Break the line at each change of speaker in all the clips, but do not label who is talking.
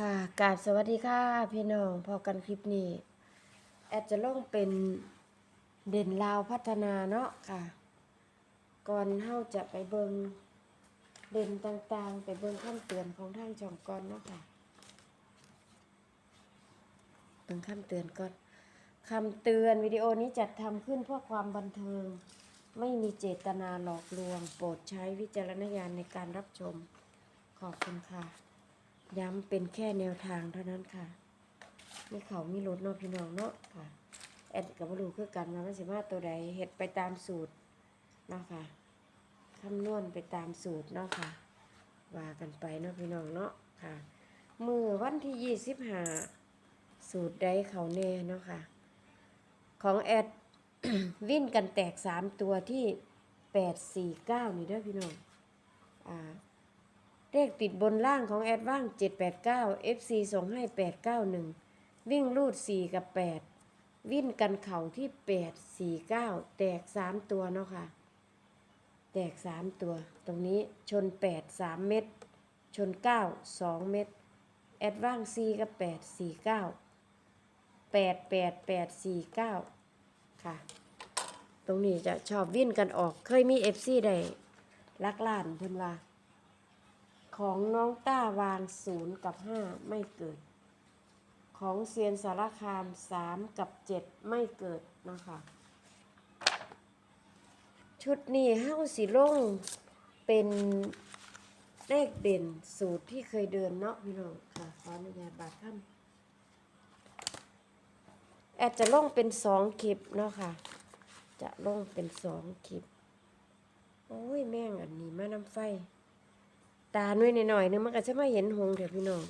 ค่ะกาบสวัสดีค่ะ พี่น้องพอกันคลิปนี้ แอดจะลงเป็นเด่นลาวพัฒนาเนาะค่ะ ก่อนเฮาจะไปเบิงเด่นต่างๆ ไปเบิงคำเตือนของทางช่องก่อนเนาะค่ะเบิงคำเตือนก่อนคำเตือนวิดีโอนี้จัดทำขึ้นเพื่อความบันเทิง ไม่มีเจตนาหลอกลวง โปรดใช้วิจารณญาณในการรับชมขอบคุณค่ะ ย้ำเป็นแค่แนวทางเท่านั้นค่ะมีเขามีรถเนาะพี่น้องเนาะค่ะ แอดกับรู้คือกันว่ามันสิมาตัวใดเฮ็ดไปตามสูตรเนาะค่ะคำนวณไปตามสูตรเนาะค่ะ ว่ากันไปเนาะพี่น้องเนาะค่ะ มือวันที่ยี่สิบห้าสูตรใดเขาแน่เนาะค่ะ ของแอดวิ่นกันแตกสามตัวที่แปดสี่เก้านี่เด้อพี่น้อง อ่า เลขติดบนล่างของแอดว่าง 789 FC ส่งให้ 891 วิ่งรูด 4 กับ 8 วิ่นกันเข่าที่ 849 แตก 3 ตัวเนาะค่ะ แตก 3 ตัว ตรงนี้ชน 8 3 เม็ด ชน 9 2 เม็ด แอดว่าง 4 กับ 8 49 8 8 8 49 ค่ะ ตรงนี้จะชอบวิ่นกันออก เคยมี FC ได้ลักล้านเพิ่นว่า ของน้องต้าวางศูนย์กับห้าไม่เกิด ของเซียนสารคามสามกับเจ็ดไม่เกิดนะคะชุดนี้เฮ้าสิลงเป็นเลขเด่นสูตรที่เคยเดินเนาะพี่น้องค่ะขออนุญาตบาดท่านแอดจะลงเป็นสองคลิปเนาะค่ะ จะลงเป็นสองคลิป โอ้ยแม่งอันนี้มาน้ำไฟ ตาหน่อยหน่อยๆนึงมันก็จะไม่เห็นหงส์เถอะพี่น้อง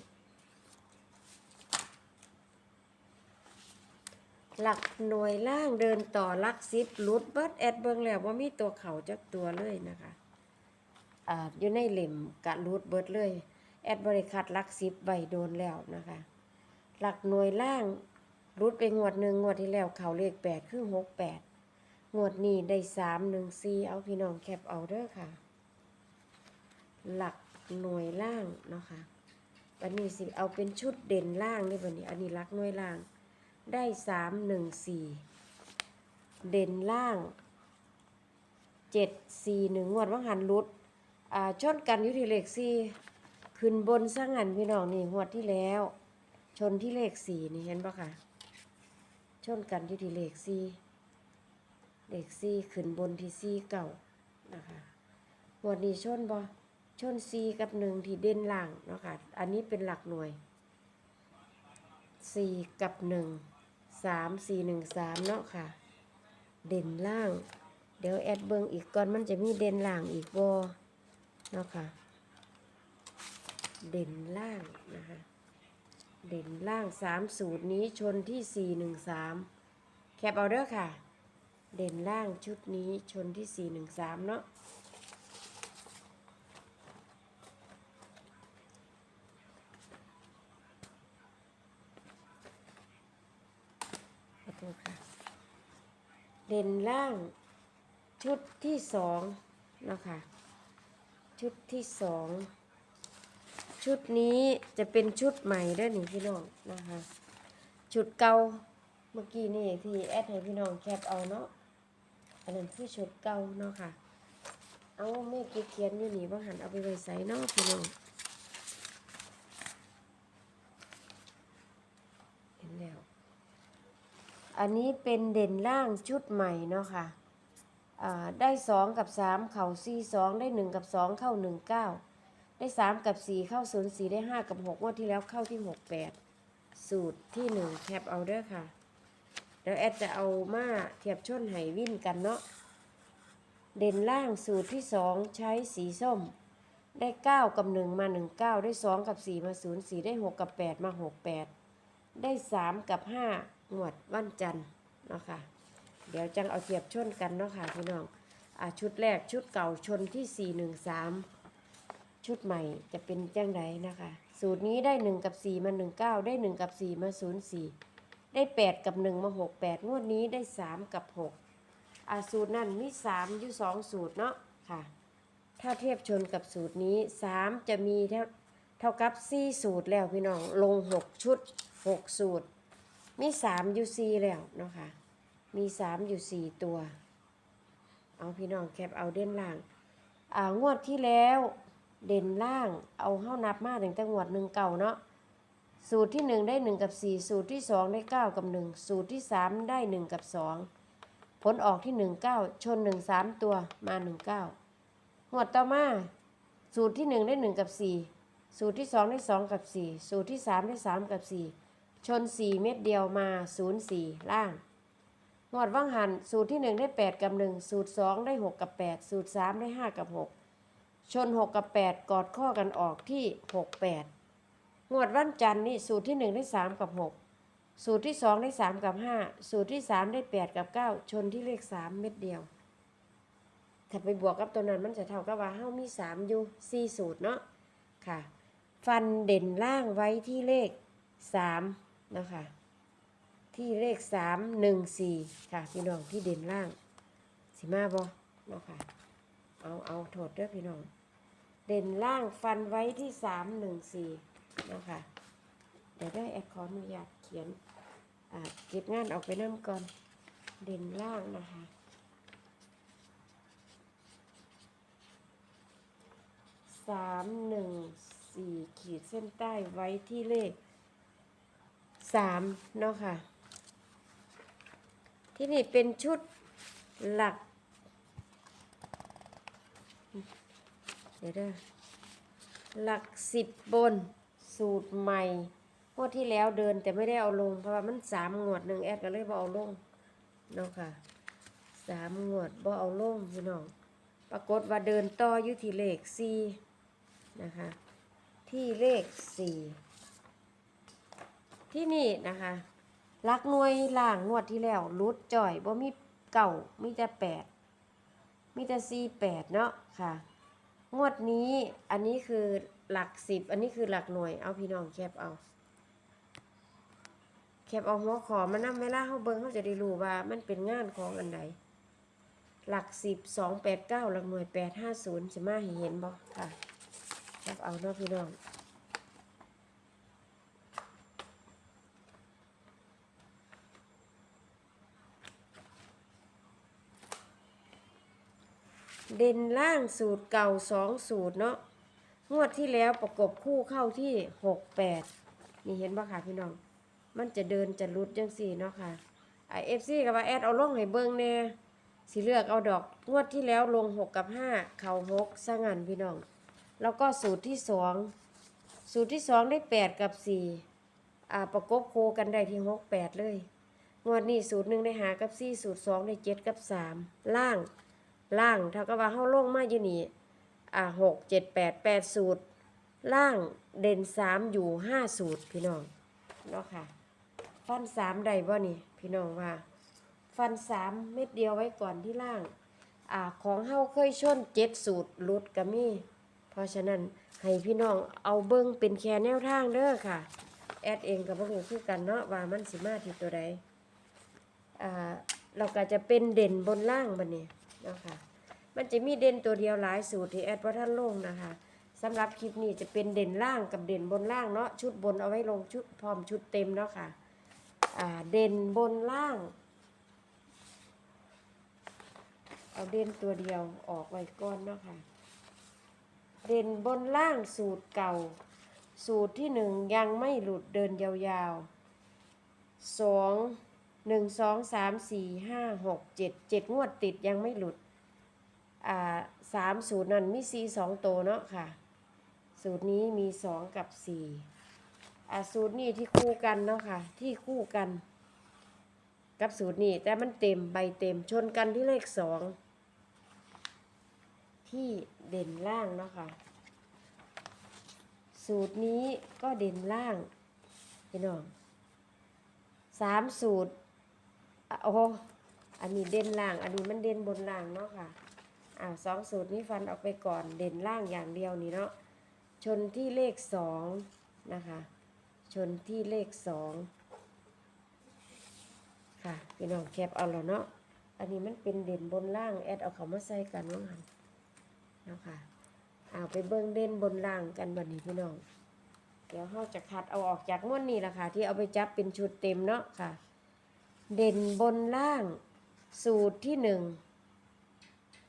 หลักหน่วยล่างเดินต่อลักซิปลุดเบิร์ดแอดเบิงแล้วว่ามีตัวเขาจักตัวเลยนะคะอ่าอยู่ในเหล่มกะลุดเบิร์ดเลยแอดบริคัดลักซิปใบโดนแล้วนะคะ หลักหน่วยล่างรุดไปงวดหนึ่งงวดที่แล้วเขาเลขแปดคือหกแปดงวดนี้ได้สามหนึ่งสี่เอาพี่น้องแคปเอาเด้อค่ะ หลัก หน่วยล่างเนาะค่ะวันนี้สิเอาเป็นชุดเด่นล่างนี่วันนี้ อันนี้หลักหน่วยล่าง ได้สามหนึ่งสี่เด่นล่างเจ็ดสี่หนึ่งงวดว่างหันรุดอ่าชนกันอยุทิเลขสี่ขึ้นบนสร้างหันพี่น้องนี่งวดที่แล้ว ชนที่เลขสี่นี่เห็นปะคะชนกันอยุทิเลขสี่เลขสี่ขึ้นบนที่สี่เก่านะคะงวดนี้ชนบ่ ชน4กับ1ที่เด่นล่างเนาะค่ะ อันนี้เป็นหลักหน่วย4กับ1 3 4 1 3เนาะค่ะ เด่นล่าง เดี๋ยวแอดเบิงอีกก่อนมันจะมีเด่นล่างอีกบ่เนาะค่ะ เด่นล่างนะคะ เด่นล่าง3สูตรนี้ชนที่4 1 3แคปเอาเด้อค่ะ เด่นล่างชุดนี้ชนที่4 1 3เนาะ ขอโทษค่ะเด่นล่างชุดที่สองนะคะ ชุดที่สองชุดนี้จะเป็นชุดใหม่ด้อนี่พี่น้องนะคะ ชุดเก่าเมื่อกี้นี่ที่แอดให้พี่น้องแคปเอาเนาะอันนั้นคือชุดเก่าเนาะค่ะ เอาแม่เขียนอยู่นี่ว่าหันเอาไปไว้ใส่เนาะพี่น้องเห็นแล้ว อันนี้เป็นเด่นล่างชุดใหม่เนาะค่ะได้สองกับสามเข่าสี่สองได้หนึ่งกับสองเข้าหนึ่งเก้าได้สามกับสี่เข้าศูนย์สี่ได้ห้ากับหกงวดที่แล้วเข้าที่หกแปดสูตรที่หนึ่งแคปเอาเด้อค่ะเดี๋ยวแอดจะเอามาเทียบชนไหวิ่นกันเนาะเด่นล่างสูตรที่สองใช้สีส้ม ได้เก้ากับหนึ่งมาหนึ่งเก้าได้สองกับสี่มาศูนย์สี่ได้หกกับแปดมาหกแปดได้สามกับห้า งวดวันจันทร์เนาะค่ะ เดี๋ยวจังเอาเทียบชนกันเนาะค่ะพี่น้องอ่าชุดแรกชุดเก่าชนที่สี่หนึ่งสามชุดใหม่จะเป็นจังไดนะคะ สูตรนี้ได้หนึ่งกับสี่มาหนึ่งเก้าได้หนึ่งกับสี่มาศูนย์สี่ได้แปดกับหนึ่งมาหกแปดงวดนี้ได้สามกับหกอาสูตรนั้นมีสามอยู่สองสูตรเนาะค่ะ ถ้าเทียบชนกับสูตรนี้สามจะมีเท่าเท่ากับสี่สูตรแล้วพี่น้องลงหกชุดหกสูตร มีสามอยู่สี่แล้วเนาะค่ะ มีสามอยู่สี่ตัว เอาพี่น้องแคปเอาเด่นล่าง อ่างวดที่แล้วเด่นล่าง เอาเข้านับมาถึงแต่งวดหนึ่งเก่าเนาะ สูตรที่หนึ่งได้หนึ่งกับสี่ สูตรที่สองได้เก้ากับหนึ่ง สูตรที่สามได้หนึ่งกับสอง ผลออกที่หนึ่งเก้า ชนหนึ่งสามตัวมาหนึ่งเก้างวดต่อมา สูตรที่หนึ่งได้หนึ่งกับสี่ สูตรที่สองได้สองกับสี่ สูตรที่สามได้สามกับสี่ ชนสี่เม็ดเดียวมาศูนย์สี่ล่าง งวดว่างหันสูตรที่หนึ่งได้แปดกับหนึ่งสูตรสองได้หกกับแปดสูตรสามได้ห้ากับหกชนหกกับแปดกอดข้อกันออกที่หกแปดงวดวันจันทร์นี่สูตรที่หนึ่งได้สามกับหกสูตรที่สองได้สามกับห้าสูตรที่สามได้แปดกับเก้าชนที่เลขสามเม็ดเดียว ถ้าไปบวกกับตัวนั้นมันจะเท่ากับว่าเฮามีสามอยู่สี่สูตรเนาะค่ะ ฟันเด่นล่างไว้ที่เลขสาม นะคะ ที่เลขสามหนึ่งสี่ค่ะพี่น้องที่เด่นล่างสิมาบอเนาะค่ะเอาเอาโทษเด้อพี่น้อง เด่นล่างฟันไว้ที่สามหนึ่งสี่เนาะค่ะเดี๋ยวได้แอดขออนุญาตเขียนเก็บงานออกไปน้ำก่อน เด่นล่างนะคะสามหนึ่งสี่ขีดเส้นใต้ไว้ที่เลข สามเนาะค่ะ ที่นี่เป็นชุดหลัก เดี๋ยวเด้อหลักสิบบนสูตรใหม่งวดที่แล้วเดินแต่ไม่ได้เอาลง เพราะว่ามันสามงวดหนึ่งแอดก็เลยบ่เอาลงเนาะค่ะสามงวดบ่เอาลงพี่น้องปรากฏว่าเดินต่ออยู่ที่เลขสี่นะคะ ที่เลขสี่ ที่นี่นะคะลักหน่วยล่างงวดที่แล้วรุดจ่อยบ่มีเก่ามีแต่แปดมีแต่สี่แปดเนาะค่ะ งวดนี้อันนี้คือหลักสิบอันนี้คือหลักหน่วยเอาพี่น้องแคปเอาแคปเอาหัวขอมานำเวลาเขาเบิ่งเขาจะได้รู้ว่ามันเป็นงานของอันใดหลักสิบสองแปดเก้าหลักหน่วยแปดห้าศูนย์จะมาเห็นบ่ค่ะแคปเอาเนาะพี่น้อง เด่นล่างสูตรเก่าสองสูตรเนาะงวดที่แล้วประกบคู่เข้าที่หกแปดนี่เห็นปะค่ะพี่น้อง มันจะเดินจะรุดจังสี่เนาะค่ะไอเอฟซีกับว่าแอดเอาล่องให้เบิ้งแน่สิเลือกเอาดอกงวดที่แล้วลงหกกับห้าเข่าหกสงันพี่น้อง แล้วก็สูตรที่สองสูตรที่สองได้แปดกับสี่อ่าประกบโคกันได้ที่หกแปดเลย งวดนี้สูตรหนึ่งได้หากับสี่สูตรสองได้เจ็ดกับสามล่าง ล่างเท่ากับว่าเฮาลงมาอยู่นี่อ่าหกเจ็ดแปดแปดสูตร ล่างเด่นสามอยู่ห้าสูตรพี่น้องเนาะค่ะ ฟันสามได้บ่นี่ พี่น้องว่า ฟันสามเม็ดเดียวไว้ก่อนที่ล่างอ่าของเฮาเคยชนเจ็ดสูตรลุดก็มีเพราะฉะนั้นให้พี่น้องเอาเบิ้งเป็นแค่แนวทางเด้อค่ะ แอดเองกับพวกหนี้คือกันเนาะว่ามันสิมาที่ตัวใดอ่าเราก็จะเป็นเด่นบนล่างบันนี้เนาะคะ มันจะมีเด่นตัวเดียวหลายสูตรที่แอดว่าท่านลงนะคะสำหรับคลิปนี้จะเป็นเด่นล่างกับเด่นบนล่างเนาะชุดบนเอาไว้ลงชุดพร้อมชุดเต็มเนาะค่ะอ่าเด่นบนล่าง เอาเด่นตัวเดียวออกไว้ก่อนเนาะค่ะเด่นบนล่างสูตรเก่า สูตรที่หนึ่งยังไม่หลุดเดินยาวๆสอง หนึ่งสองสามสี่ห้าหกเจ็ดเจ็ดงวดติดยังไม่หลุด อ่าสามสูตรนั้นมีสี่สองโตวเนาะค่ะ สูตรนี้มีสองกับสี่อ่าสูตรนี้ที่คู่กันเนาะค่ะ ที่คู่กัน กับสูตรนี้แต่มันเต็มใบเต็มชนกันที่เลขสองที่เด่นล่างเนาะค่ะ สูตรนี้ก็เด่นล่างพี่น้องสามสูตร โอ้อันนี้เด่นล่าง อันนี้มันเด่นบนล่างเนาะค่ะอ่าสองสูตรนี้ฟันออกไปก่อนเด่นล่างอย่างเดียวนี่เนาะชนที่เลขสองนะคะ ชนที่เลขสองค่ะพี่น้องแคปเอาแล้วเนาะอันนี้มันเป็นเด่นบนล่างแอดเอาเขามาใส่กันว่างันเนาะค่ะเอาไปเบิ้งเด่นบนล่างกันบัดนี้พี่น้องเดี๋ยวเราจะคัดเอาออกจากม้วนนี้ละค่ะ ที่เอาไปจับเป็นชุดเต็มเนาะค่ะ เด่นบนล่าง สูตรที่หนึ่ง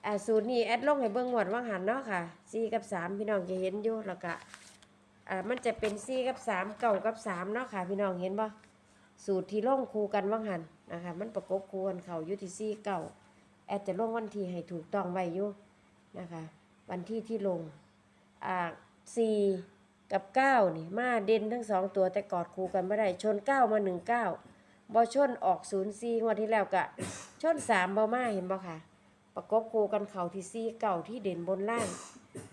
อ่าสูตรนี้แอดลงให้เบิ่งหวดว่างหันเนาะค่ะสี่กับสามพี่น้องจะเห็นอยู่แล้วก็อ่ามันจะเป็นสี่กับสามเก่ากับสามเนาะค่ะ พี่น้องเห็นบ่สูตรที่ลงคูกันว่างหันนะคะมันประกบคูกันเขาอยู่ที่สี่เก่าแอดจะลงวันที่ให้ถูกต้องไว้อยู่นะคะวันที่ที่ลงอ่าสี่กับเก้านี่มาเด่นทั้งสองตัวแต่กอดคูกันไม่ได้ชนเก้ามาหนึ่งเก้า บอชนออกศูนย์ซีงวดที่แล้วกะชนสามบอมาเห็นบ่ค่ะ ประกบคู่กันเข่าที่ซีเก่าที่เด่นบนล่าง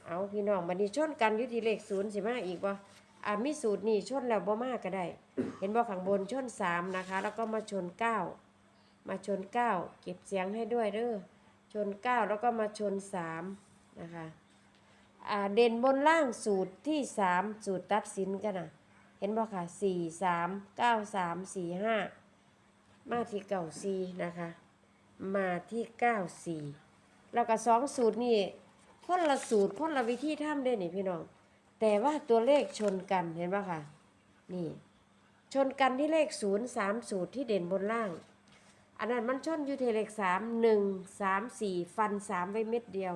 เอาพี่น้องบัดนี้ชนกันยุติเลขศูนย์สิมาอีกบ่อ่ามีสูตรนี่ชนแล้วบ่มาก็ได้ เห็นบ่ข้างบนชนสามนะคะ แล้วก็มาชนเก้ามาชนเก้าเก็บเสียงให้ด้วยเด้อชนเก้าแล้วก็มาชนสามนะคะอ่าเด่นบนล่างสูตรที่สามสูตรตัดสินกันนะเห็นบ่ค่ะสี่สามเก้าสามสี่ห้า มาที่เก้าสี่นะคะ มาที่เก้าสี่แล้วก็สองสูตรนี่คนละสูตรคนละวิธีทำได้นี่พี่น้อง แต่ว่าตัวเลขชนกันเห็นปะคะนี่ ชนกันที่เลขศูนย์สามสูตรที่เด่นบนล่าง อันนั้นมันชนอยู่ที่เลขสามหนึ่งสามสี่ฟันสามไว้เม็ดเดียว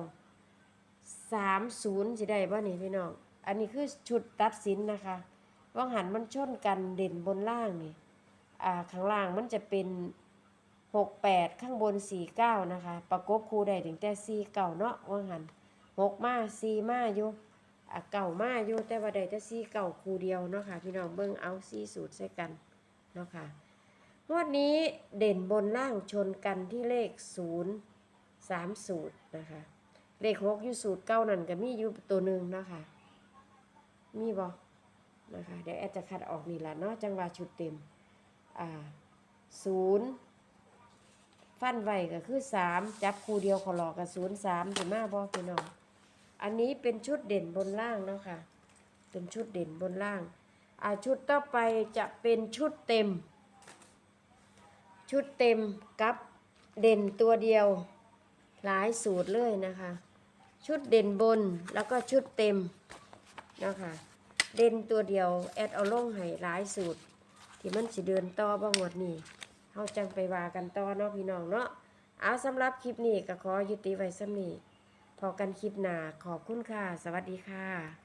สามศูนย์สิได้ป่ะนี่พี่น้อง อันนี้คือชุดตัดสินนะคะว่างหันมันชนกันเด่นบนล่างนี่ อ่าข้างล่างมันจะเป็นหกแปดข้างบนสี่เก้านะคะ ประกบคู่ได้ถึงแต่สี่เก่าเนาะว่าหันหกมาสี่มาอยู่อ่าเก่ามาอยู่แต่ว่าได้แต่สี่เก่าคู่เดียวเนาะค่ะพี่น้องเบิ้งเอาสี่สูตรใส่กันเนาะค่ะงวดนี้เด่นบนล่างชนกันที่เลขศูนย์สามสูตรนะคะ เลขหกอยู่สูตรเก้านั่นก็มีอยู่ตัวหนึ่งเนาะคะ มีบอนะคะเดี๋ยวแอดจะคัดออกนี่ละเนาะจังหวะชุดเต็ม อ่าศูนย์ฟันไว้ก็คือสามจับคู่เดียวขอหลอกกับศูนย์สามถึงมาบอพี่น้องอันนี้เป็นชุดเด่นบนล่างเนาะค่ะ เป็นชุดเด่นบนล่างอ่าชุดต่อไปจะเป็นชุดเต็ม ชุดเต็มกับเด่นตัวเดียว หลายสูตรเลยนะคะ ชุดเด่นบนแล้วก็ชุดเต็มนะคะเด่นตัวเดียวแอดเอาลงให้หลายสูตร ที่มันสิเดินต่อบ่หมดนี่เฮาจังไปว่ากันต่อเนาะพี่น้องเนาะเอาสำหรับคลิปนี้ก็ขอยุติไว้สำนี้พอกันคลิปหน้าขอบคุณค่ะ สวัสดีค่ะ